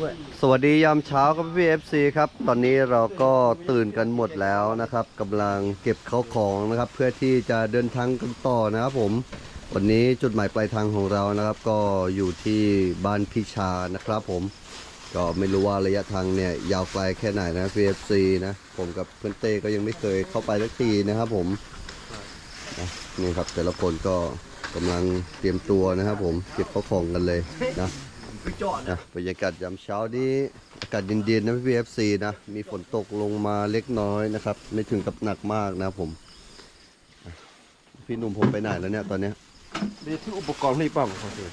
ด้วย สวัสดียามเช้าครับพี่เอฟซีครับ ตอนนี้เราก็ตื่นกันหมดแล้วนะครับกำลังเก็บข้าวของนะครับ เพื่อที่จะเดินทางกันต่อนะครับผม วันนี้จุดหมายปลายทางของเรานะครับ ก็อยู่ที่บ้านพิชานะครับผม ก็ไม่รู้ว่าระยะทางเนี่ยยาวไกลแค่ไหนนะ PFC นะ ผมกับเพื่อนเต้ก็ยังไม่เคยเข้าไปสักทีนะครับผมนี่ครับแต่ละคนก็กำลังเตรียมตัวนะครับผมเก็บข้าวของกันเลยนะ จอดนะบรรยากาศยามเช้านี้อากาศเย็นๆนะพี่เอฟซีนะมีฝนตกลงมาเล็กน้อยนะครับ ไม่ถึงกับหนักมากนะครับผมอะพี่หนุ่มผมไปไหนแล้วเนี่ยตอนเนี้ยมีที่อุปกรณ์นี่ป่ะครับพี่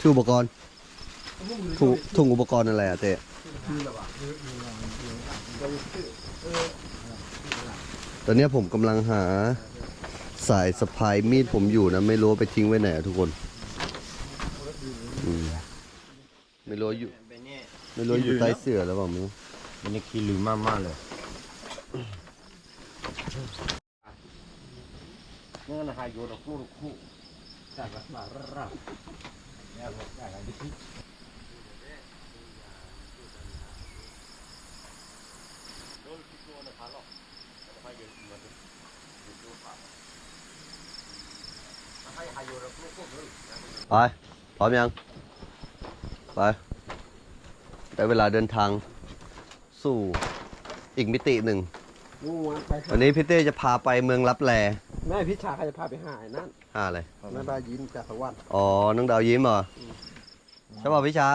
ชื่ออุปกรณ์ถุงถุงอุปกรณ์อะไรอะเต้ตอนเนี้ยผมกำลังหาสายสะพายมีดผมอยู่นะ ไม่รู้ว่าไปทิ้งไว้ไหนอะทุกคน อืมไม่รู้ว่าอยู่เป็นเนี่ยไม่รู้ว่าอยู่ใต้เสื่อแล้วเปล่าไม่รู้มันนี่ขี้ลืมมากๆเลยนี่นะฮะโยนคู่คู่จากรัฐบาลรับเนี่ยผมได้อะไรที่ไปพร้อมยัง ไปได้เวลาเดินทางสู่อีกมิติหนึ่ง งูไปวันนี้พี่เต้จะพาไปเมืองลับแลแม่พิชาเขาจะพาไปหาไอ้นั่นอ่าอะไรนั่นได้ยินจากสวรรค์อ๋อ น้องดาวยิ้มเหรอใช่ป่ะพี่ชา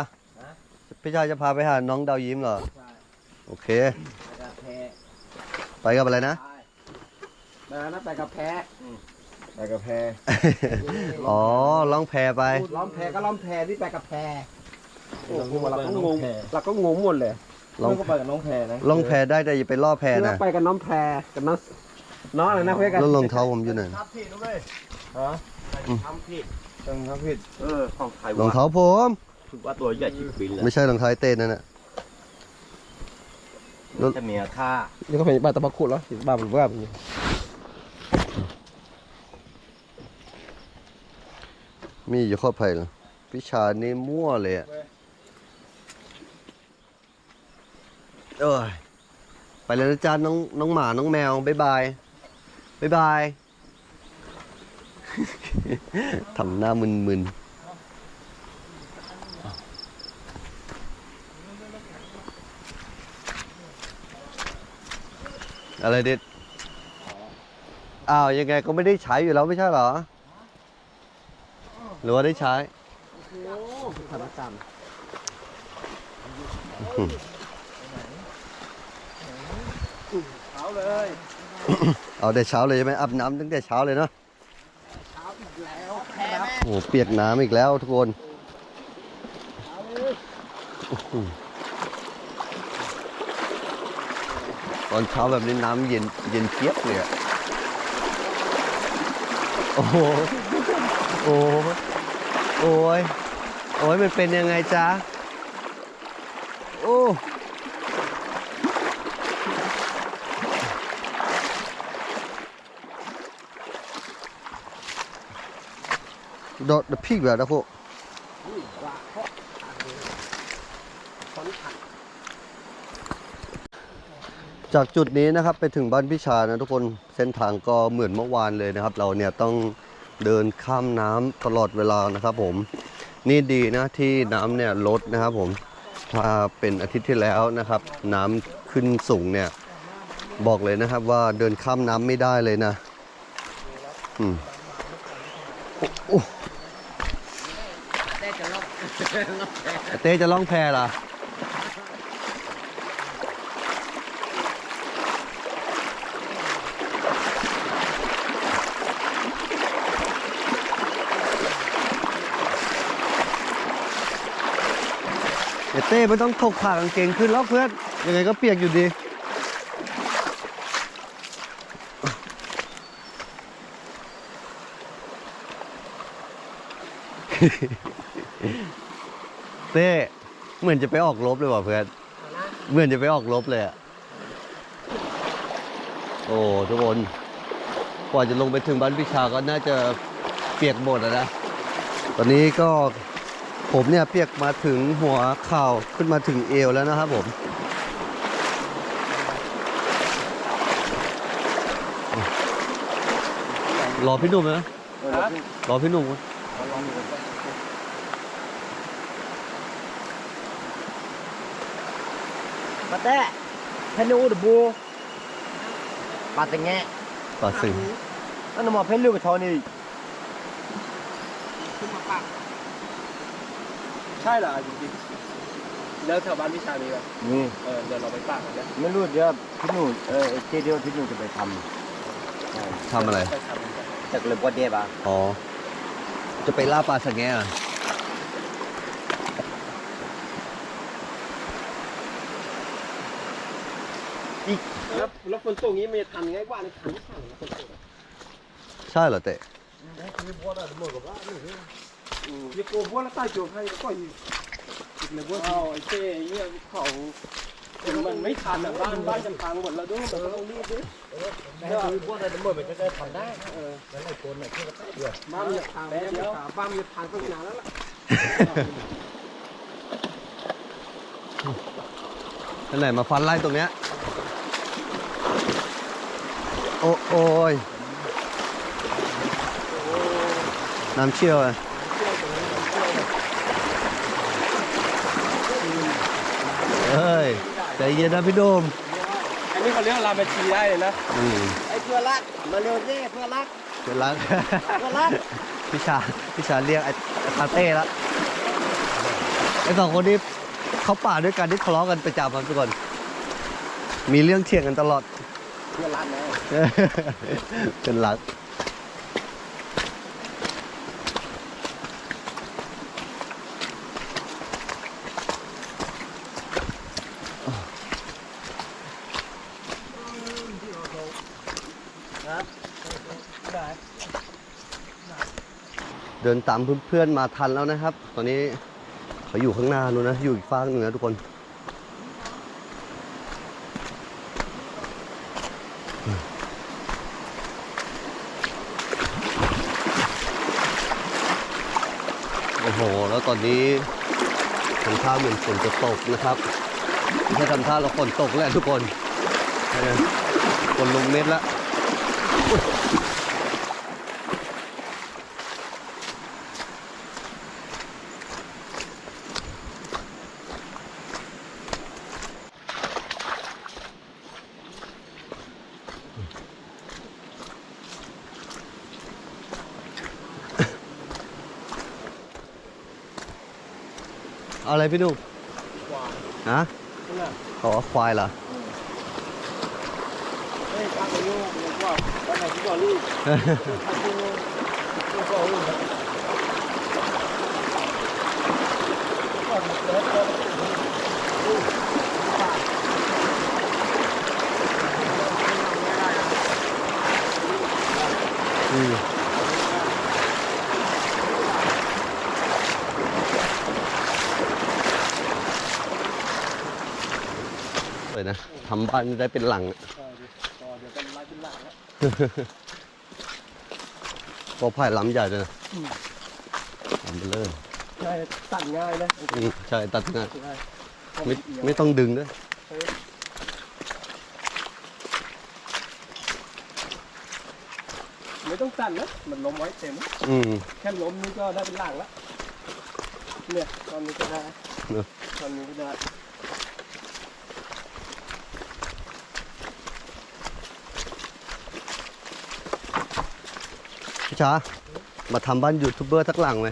พี่ชาจะพาไปหาน้องดาวยิ้มเหรอ โอเคแพ้ไปกับอะไรนะไปนั่นไปกับแพ้ไปกาแฟอ๋อล่องแพไปล้อมแพ้ก็ล้อมแพ้นี่ไปกับแพ้ โอ้โหเราก็งงเราก็งงหมดเลยลองก็ไปกับน้องแพรนะล่องแพได้แต่อย่าไปล่อแพเพื่อนะไปกับน้องแพ้กับน้องน้องอะไรนะเพื่อนกันแล้วรองเท้าผมอยู่ไหนทำผิดด้วยฮะทำผิดต้องทำผิดเออของไทยรองเท้าผมถือว่าตัวใหญ่ชิบบินเลยไม่ใช่รองเท้าไอ้เต้นั่นน่ะจะมีท่านี่ก็เป็นบ้านตะบักขุดแล้วบ้านผมว่าแบบนี้มีอยู่ข้อภัยเหรอพิชานี่มั่วเลยอะ เอ้ยไปแล้วนะจ๊ะน้องน้องหมาน้องแมวบ๊ายบายบ๊ายบาย ทำหน้ามึนๆอะไรเด็ดอ้าวยังไงก็ไม่ได้ใช้อยู่แล้วไม่ใช่เหรอ หรือว่าได้ใช้สถานการณ์เอา เลย เอาแต่เช้าเลยใช่ไหมอาบน้ำตั้งแต่เช้าเลยเนาะโอ้โหเปียกน้ำอีกแล้วทุกคนโอ้โหตอนเช้าแบบนี้น้ำเย็นเย็นเจี๊ยบเลยอะโอ้โหโอ้โหโอ้ยโอ้ยมันเป็นยังไงจ๊ะโอ้ ดดพีกแบบนะพวจากจุดนี้นะครับไปถึงบ้านพิชานะทุกคนเส้นทางก็เหมือนเมื่อวานเลยนะครับ เราเนี่ยต้องเดินข้ามน้ำตลอดเวลานะครับ ผมนี่ดีนะที่น้ำเนี่ยลดนะครับ ผมถ้าเป็นอาทิตย์ที่แล้วนะครับ น้ำขึ้นสูงเนี่ยบอกเลยนะครับ ว่าเดินข้ามน้ำไม่ได้เลยนะอืม เต้จะล่องแพเหรอ เดี๋ยวเต้ไม่ต้องถกขากางเกงขึ้นแล้วเพื่อน ยังไงก็เปียกอยู่ดี เต้เหมือนจะไปออกรบเลยว่ะเพื่อน เหมือนจะไปออกรบเลยอะโอ้ทุกคนกว่าจะลงไปถึงบ้านพิชาก็น่าจะเปียกหมดนะ ตอนนี้ก็ผมเนี่ยเปียกมาถึงหัวเข่าขึ้นมาถึงเอวแล้วนะครับผมรอพี่หนุ่มนะเออแล้วพี่รอพี่หนุ่มก่อน เอาลองดูก่อนมา แตะเพนูดบูปาตะแงะต่อสึงนั่นมาเพนลูกกับชอนี่ใช่เหรอจริงๆแล้วแถวบ้านพี่ชายมีไหมนี่เออเดี๋ยวเราไปปากกันนะไม่รู้เดี๋ยวพี่หนูเออเจเดียวพี่หนูจะไปทำทำอะไร ไปทำกันจากเลยว่าเดียบอะอ๋อ จะไปล่าปลาสังแงอะ แล้วแล้วฝนตกนี้มันจะทันไงว่าในทันสั่งฝนตกใช่เหรอเตะนี่โกบัวแล้วใต้จูบให้ก็อยู่เลยบัวเอาไอ้เจ้เนี่ยเขามันไม่ทันอะบ้านบ้านจะพังหมดแล้วด้วยมันก็ต้องรีบด้วยคือพวกนั้นหมดมันจะได้ทำได้เออบ้านมันจะพังบ้านมันจะบ้านมันจะพังตั้งนานแล้วล่ะอันไหนมาฟันไล่ตรงเนี้ย โอ้โอ้ยน้ำเชี่ยวอะเฮ้ยใจเย็นนะพี่โดม อันนี้เขาเรียกรามาชีได้เลยนะอืมไอ้เพื่อนรักมาเร็วเจ้เพื่อนรักเดี๋ยวรักเพื่อนรักพี่ชาพี่ชาเรียกไอ้ไอ้คาเต้แล้วไอ้สองคนนี้เขาป่าด้วยกันที่ทะเลาะกันประจำครับทุกคน มีเรื่องเถียงกันตลอดเพื่อนรักนะเป็นรักเดินตามเพื่อนๆมาทันแล้วนะครับ ตอนนี้เขาอยู่ข้างหน้านู้นนะ อยู่อีกฟากหนึ่งนะทุกคน อ้โห แล้วตอนนี้ทำท่าเหมือนฝนจะตกนะครับไม่ใช่ทำท่าเราฝนตกแล้วทุกคนเออฝนลงเม็ดแล้วอุ๊ยเอาอะไร พี่หนุ่มฮะขอควายเหรอเฮ้ยป้าเขาโยกเลยว่าวันไหนที่ก่อนลูกพันธุ์ลูกก็ลูกอืมเลย นะทำบ้านได้เป็นหลังอะต่อเดี๋ยวเป็นลายเป็นหลังแล้วก็ไผ่ล้ำใหญ่เลยนะล้ำไปเลยใช่ตัดง่ายนะอืมใช่ตัดง่ายใช่ไม่ไม่ต้องดึงด้วยไม่ต้องตัดนะมันล้มไว้เต็มอืมแค่ล้มนี่ก็ได้เป็นหลังแล้วเนี่ยตอนนี้ก็ได้เนอะตอนนี้ก็ได้ พี่ชามาทำบ้านยูทูบเบอร์สักหลังไหม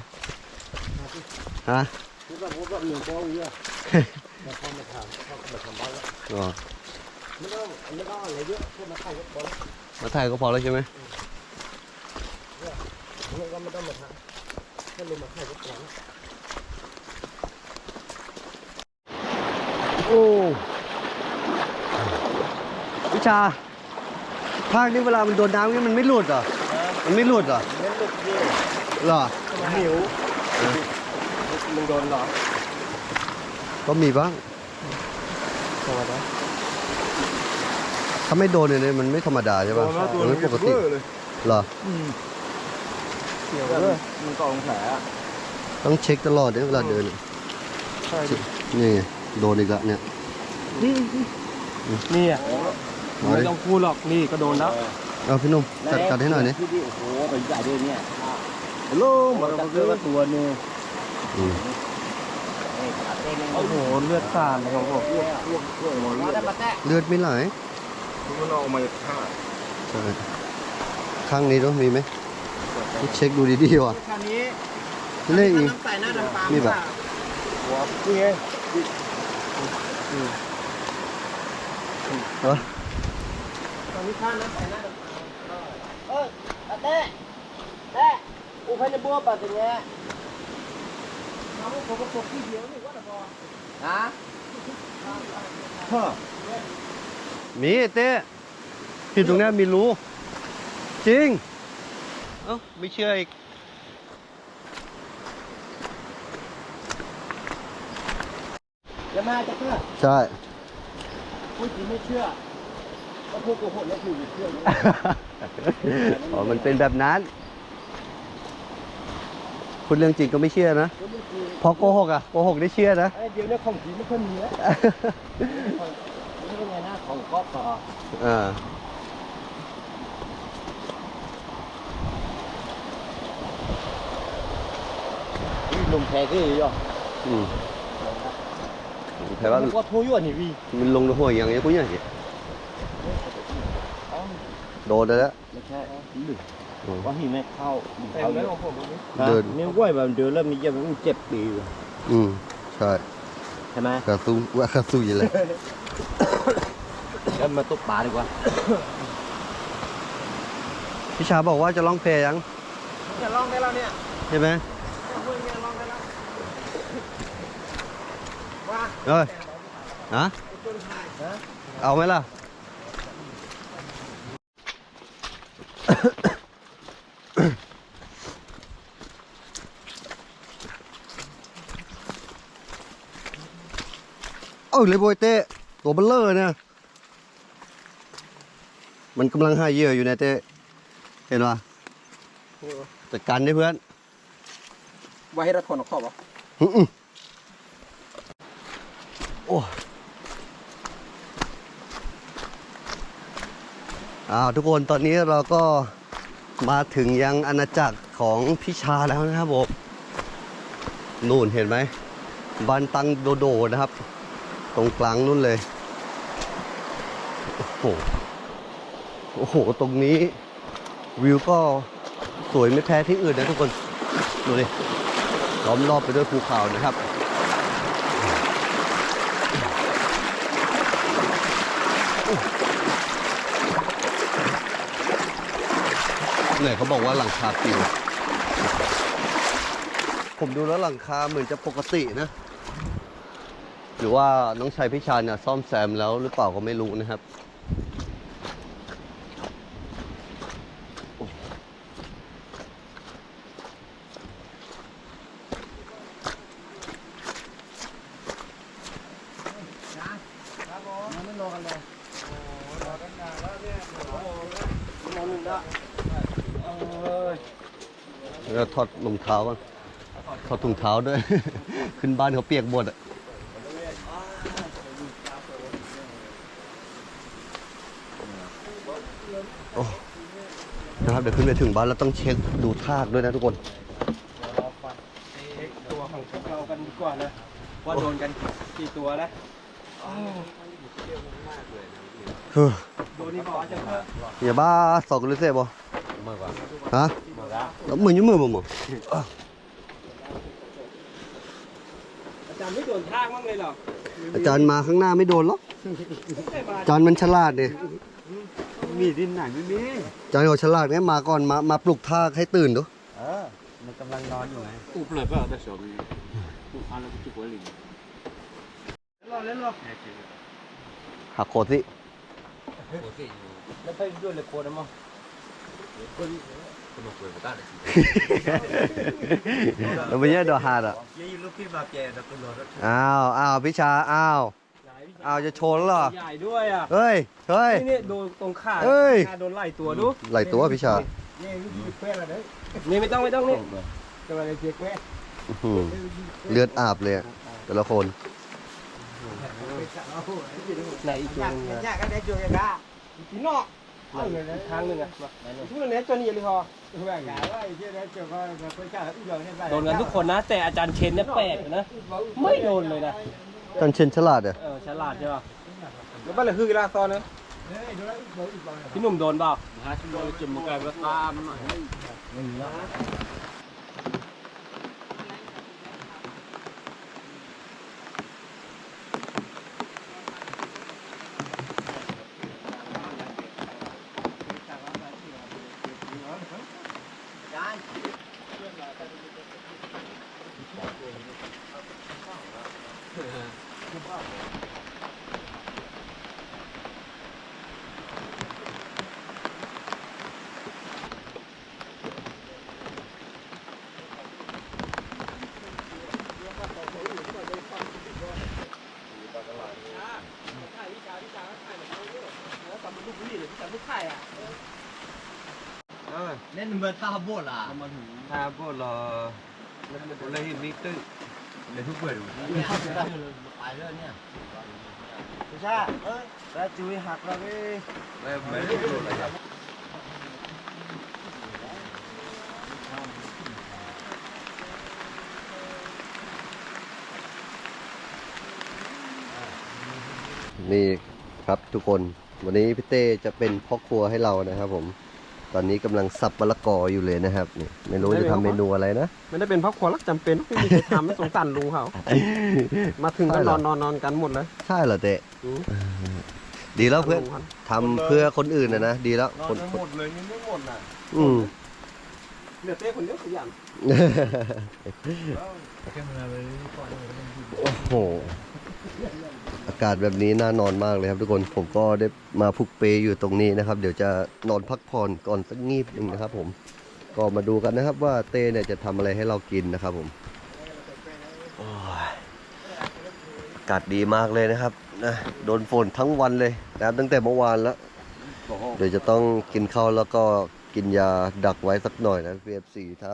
ฮะคือแบบว่าแบบหนึ่งโป้งเยอะมาทำมาทำมาทำบ้านแล้วอ๋อไม่ต้องไม่ต้องอะไรเยอะแค่มาถ่ายก็พอมาถ่ายก็พอแล้วใช่ไหมแล้วก็ไม่ต้องมาทำแค่ลงมาถ่ายก็พอแล้วโอ้พี่ชาภาคนี้เวลามันโดนน้ำนี่มันไม่หลุดเหรอ มันไม่หลุดเหรอเล่นลูกเยี่ยเหรอหิวมึงโดนหรอก็มีบ้างธรรมดาถ้าไม่โดนเนี่ยมันไม่ธรรมดาใช่ป่ะมันไม่ปกติเหรอ เกี่ยวเลย มึงก็องแผลต้องเช็คตลอดเนี่ยเวลาเดินอะใช่นี่ไงโดนอีกแล้วเนี่ย นี่อะมาไม่ดิต้องพูดหรอกนี่ก็โดนแล้ว เอาพี่หนุ่มจัดการให้หน่อยนี่ที่นี่โอ้โหตัวใหญ่ด้วยเนี่ยฮัลโหลมันจะเจอว่าตัวหนึงอืมเอ้ยขาเต้นโอ้โหเลือดสาดเลยครับผมอ้วกอ้วกอ้วกหมดเลยมาแตะเลือดไม่ไหลมันออกมาจากข้างใช่ข้างนี้ต้องมีไหมต้องเช็คดูดีๆว่ะคันนี้เลขอีกน้ำใส่หน้าน้ำปลานี่แบบหัวนี่ไงเหรอตอนนี้ข้างน้ำใส่หน้าน้ำปลาเออ มาแตะแตะอูพันจะบัวปัดอย่างเงี้ยเราผมก็ปกที่เดียวนี่ว่าแต่พอฮะฮะมีเต้ที่ตรงเนี้ยมีรู จริง เอ้าไม่เชื่ออีก จะมาจะเชื่อใช่พูดจริงไม่เชื่อก็พูดโกหกแล้วคือไม่เชื่อเนี่ย อ๋อ มันเป็นแบบนั้น คุณเรื่องจริงก็ไม่เชื่อนะก็ไม่จริงพอโกหกอะโกหกได้เชื่อนะไอ้เดี๋ยวเนี่ยของจริงไม่ค่อยมีแล้วนี่เป็นไงหน้าของก๊อฟต่ออ่านี่ลมแพ้ก็อยู่อะอืมแต่ว่าก็ทุ่ยนี่วีมันลงหัวอย่างเงี้ยกูเนี่ย โดนแล้ว ไม่ใช่ว่าหิไม่เข้าเต็มเลยของผมวันนี้เดินเนี่ยว่ายแบบเดินแล้วมีเจ็บมันเจ็บปีอยู่อืมใช่ใช่ไหมกระสู้ว่ากระสู้อยู่เลยแล้วมาตกปลาดีกว่าพี่ชาบอกว่าจะร้องเพลงยังจะลองได้แล้วเนี่ยใช่ไหมจะพูดยังไงลองได้แล้วว่าเอ้ยฮะเอาไหมล่ะ เอ้ยเลยโบยเต้ตัวเบลเลอร์เนี่ย มันกำลังหาเหยื่ออยู่เนี่ยเต้เห็นปะจัดการดิเพื่อนไว้ให้รัดคนออกขอบอะอื้ออื้อโอ้ อ้าวทุกคนตอนนี้เราก็มาถึงยังอาณาจักรของพิชาแล้วนะครับผมนู่นเห็นไหมบันตังโดโดนะครับ ตรงกลางนู่นเลย โอ้โหโอ้โห ตรงนี้ วิวก็สวยไม่แพ้ที่อื่นนะทุกคน ดูดิล้อมรอบไปด้วยภูเขานะครับ เนี่ยเขาบอกว่าหลังคาปิว ผมดูแล้วหลังคาเหมือนจะปกตินะ หรือว่าน้องชายพิชานเนี่ยซ่อมแซมแล้วหรือเปล่าก็ไม่รู้นะครับ นอนหนึ่งละเออ แล้ว ถอดรองเท้าก่อนถอดถุงเท้าด้วย ขึ้นบ้านเขาเปียกหมดอะโอ้นะครับเดี๋ยวขึ้นไปถึงบ้านแล้วต้องเช็คดูทากด้วยนะทุกคนรอฟังเช็คตัวของพวกเรากันดีกว่านะว่าโดนกันกี่ตัวแล้วเฮ้อโดนนี่บอกว่าจะเพิ่มอย่าบ้าสอกเลยเซ่บฮะ แล้วมือยุ่มือบ่หมออาจารย์ไม่โดนทากบ้างเลยเหรออาจารย์มาข้างหน้าไม่โดนหรอกไม่เคยมาอาจารย์มันฉลาดเนี่ยมีดินไหนไม่มีอาจารย์เขาฉลาดเนี่ยมาก่อนมามาปลุกทากให้ตื่นดูเออ มันกำลังนอนอยู่ไงอุบเลยเปล่าแต่เฉยอุบอันแล้วจุกไว้ลิงรอเล่นรอหักโคตรสิแล้วไปด้วยเลยโคตรมั้ง เราไม่ใช่ดอกหาดอะยี่ลูกพี่มาแกนะคุณรถอ้าวอ้าวพิชาอ้าวใหญ่อ้าวจะโชว์แล้วเหรอใหญ่ด้วยอะเฮ้ยเฮ้ยนี่นี่โดนตรงขาเอ้ยขาโดนไหล่ตัวดูไหลตัวพิชานี่วิธีเพื่อนอะไรนี่ไม่ต้องไม่ต้องนี่กำลังจะเช็คแม่อื้อหือเลือดอาบเลยอะแต่ละคนไหนอีกตัว หนึงอะ nhà cái đấy chưa ra tí nọ อีกทางหนึงอะมา chúng là nét cho nhiều đi ho โดนกันทุกคนนะ แต่อาจารย์เชนเนี่ยแปลกเลยนะ ไม่โดนเลยนะจันเชนฉลาดอะเออฉลาดใช่ป่ะ nó bắt là hư cái la to nữa พี่หนุ่มโดนเปล่า nên mình ta bộ là ถ้าพวกเรา เราเห็นมิตึ้งในทุกเปิด phải rồi nha Thực ra ơi ra chui hạt ra cái ไม่ไม่ได้ดูอะไรครับนี่ครับทุกคนวันนี้พี่เต้จะเป็นพ่อครัวให้เรานะครับผม ตอนนี้กำลังสับมะละกออยู่เลยนะครับนี่ไม่รู้จะทำเมนูอะไรนะไม่ได้เป็นเพราะความรักจำเป็นไม่มีใครทำไม่สงสารลุงเขามาถึงก็ใช่เหนรออนนอนนอนกันหมดเลยใช่เหรอเต้อืมดีแล้วเพื่อนลุงขาทำเพื่อคนอื่นนะนะดีแล้วนอคนนหมดเลยนี่ไม่หมดน่ะอืมเหลือเต้คนเดียวขยันโอ้โห อากาศแบบนี้น่านอนมากเลยครับทุกคนผมก็ได้มาพุกเปอยู่ตรงนี้นะครับ เดี๋ยวจะนอนพักผ่อนก่อนสักงีบหนึ่งนะครับ ผมก็มาดูกันนะครับ ว่าเต้เนี่ยจะทำอะไรให้เรากินนะครับ ผมอากาศดีมากเลยนะครับนะโดนฝนทั้งวันเลยนะครับตั้งแต่เมื่อวานแล้วเดี๋ยวจะต้องกินข้าวแล้วก็กินยาดักไว้สักหน่อยนะ PFC ถ้า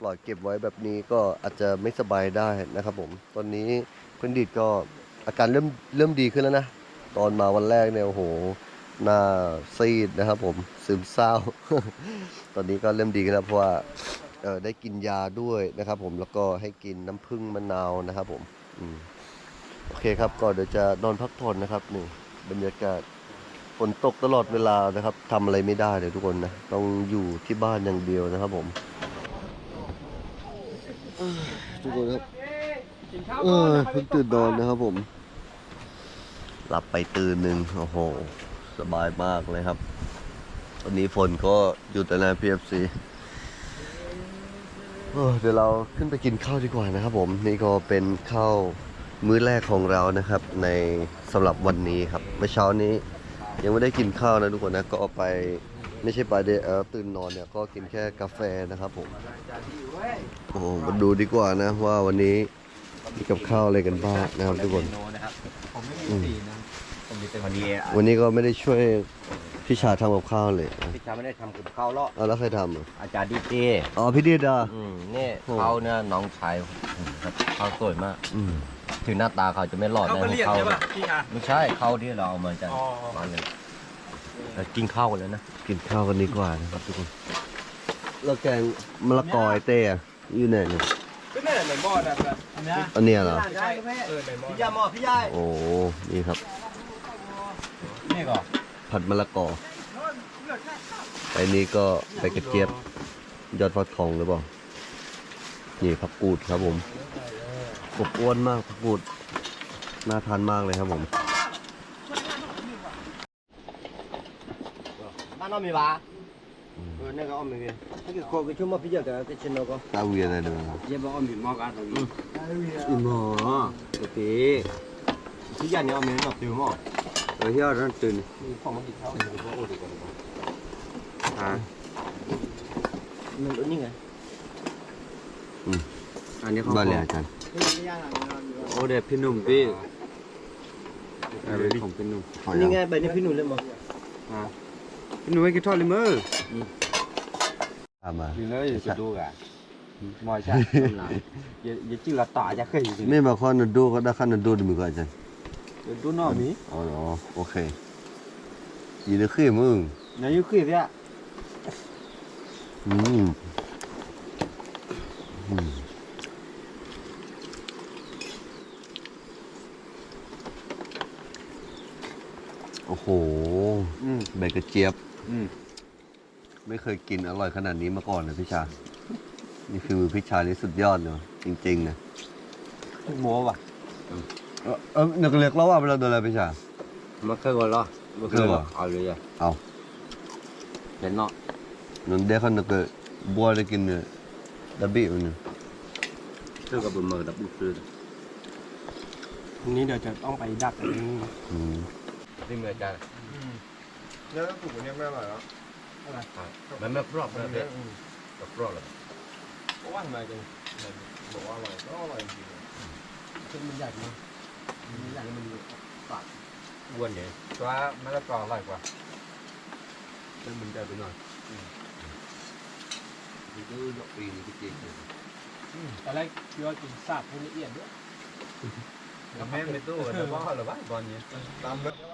ปล่อยเก็บไว้แบบนี้ก็อาจจะไม่สบายได้นะครับ ผมตอนนี้เพื่อนดิดก็ อาการเริ่มเริ่มดีขึ้นแล้วนะ ตอนมาวันแรกเนี่ยโอ้โหหน้าซีดนะครับผมซึมเศร้า ตอนนี้ก็เริ่มดีขึ้นแล้วเพราะว่าเออได้กินยาด้วยนะครับ ผมแล้วก็ให้กินน้ำผึ้งมะนาวนะครับผมอมโอเคครับก็เดี๋ยวจะนอนพักผ่อนนะครับนี่บรรยากาศฝนตกตลอดเวลานะครับทำอะไรไม่ได้เลยทุกคนนะต้องอยู่ที่บ้านอย่างเดียวนะครับ ผมทุกคนครับเออเพิ่งตื่นนอนนะครับผม หลับไปตื่นหนึ่งโอ้โห สบายมากเลยครับ วันนี้ฝนก็หยุดแล้วนะ PFC เออเดี๋ยวเราขึ้นไปกินข้าวดีกว่านะครับผม นี่ก็เป็นข้าวมื้อแรกของเรานะครับ ในสำหรับวันนี้ครับเมื่อเช้านี้ยังไม่ได้กินข้าวนะทุกคนนะก็เอาไปไม่ใช่ไปเดเออตื่นนอนเนี่ยก็กินแค่กาแฟนะครับผมโอ้โหมาดูดีกว่านะว่าวันนี้มีกับข้าวอะไรกันบ้างนะครับทุกคนผมไม่มีสีนะ วันนี้วันนี้ก็ไม่ได้ช่วยพี่ชาทำกับข้าวเลยนะพี่ชาไม่ได้ทำกับข้าวหรอกเอาแล้วใครทำอะอาจารย์ดีเจอ๋อพี่ดิดอะ อืมนี่โอ้ เขาเนี่ยน้องชายผมครับเขาสวยมาก อืมถึงหน้าตาเขาจะไม่หล่อเขาในก็ของเรียกเขาใช่ป่ะพี่คะไม่ใช่เขาที่เราเอามาจากอ๋อบ้านเลยแล้วกินข้าวกันแล้วนะกินข้าวกันดีกว่านะครับทุกคนแล้วแกงมะละกอไอเต้อะอยู่ไหนเนี่ยก็เนี่ยในหม้อนะแบบอันเนี้ยเหรอ ใช่เออในหม้อพี่ยาหมอพี่ยายโอ้โหนี่ครับ นี่ก็ผัดมะละกอไอ้นี่ก็ใบกระเจี๊ยบยอดฟักทองหรือเปล่า นี่ผักกูดครับผมกบอ้วนมากผักกูด น่าทานมากเลยครับผมบ้านน้องมีปะเออเนี่ยก็อ้อมมีนี่คือโคก็ชุ่มมาพี่เจ้าแต่ก็ชินแล้วก็ตาเวียนอะไรเนี่ยเย็บอ้อมมีหม้อกันตรงนี้อีหม้อโอเคพี่ยันเนี่ยอ้อมมีหม้อติวหม้อ เออที่เราต้องตื่นของมากินข้าวโอ้ดีกว่าอ่ามันนี่ไงอืมอันนี้เขาบ้านเลยอาจารย์โอ้เด็ดพี่หนุ่มพี่เออของพี่หนุ่มนี่ไงใบนี้พี่หนุ่มเลยมั้งอ่าพี่หนุ่มให้กินทอดเลยมั้งตามมานี่เลยจะดูกันมอยใช่หลังอย่าอย่าจื้อละต่อจะเคยอยู่ไม่มาข้อนดูก็ได้ข้อนดูดมือก่อนอาจารย์ เดี๋ยวดูนอกนี้อ๋อโอเคยีนึกขึ้นมึงอย่าอยู่คือเนี่ยอืมอืมโอ้โหอืมใบกระเจี๊ยบอืมไม่เคยกินอร่อยขนาดนี้มาก่อนนะพี่ชา นี่คือมือพี่ชานี่สุดยอดเลยจริงๆนะโม้ว่ะ เออเออนักเรียกเราว่าเราโดนอะไรพี่ชามันเคยก่อนเหรอมันเคยก่อนเอาเลยอะเอาเป็นเนาะนั่นเด็กเขานักบัวได้กินเนี่ยดับบี้มันเนี่ยซื้อกับบนมือดับบุซื้อทีนี้เดี๋ยวจะต้องไปดักอันนี้อืมที่มืออาจารย์เนี่ยต้องถูกเนี่ยไม่อร่อยแล้วมันไม่รอบเลยเด็กรอบเลยเพราะว่าทำไมจังบอกว่าอร่อยก็อร่อยจริงเป็นมันใหญ่มาก มันใหญ่มันอ้วนเนี่ยตัวมะละกออร่อยกว่าแล้วมันจะไปหน่อยนี่ก็ดอกปีนี่จริงตอนแรกคิดว่ากินสาบให้ละเอียดด้วย แม่ไม่ตู้แต่ว่าหรือว่าบอลเนี่ยตามเลยแต่ว่า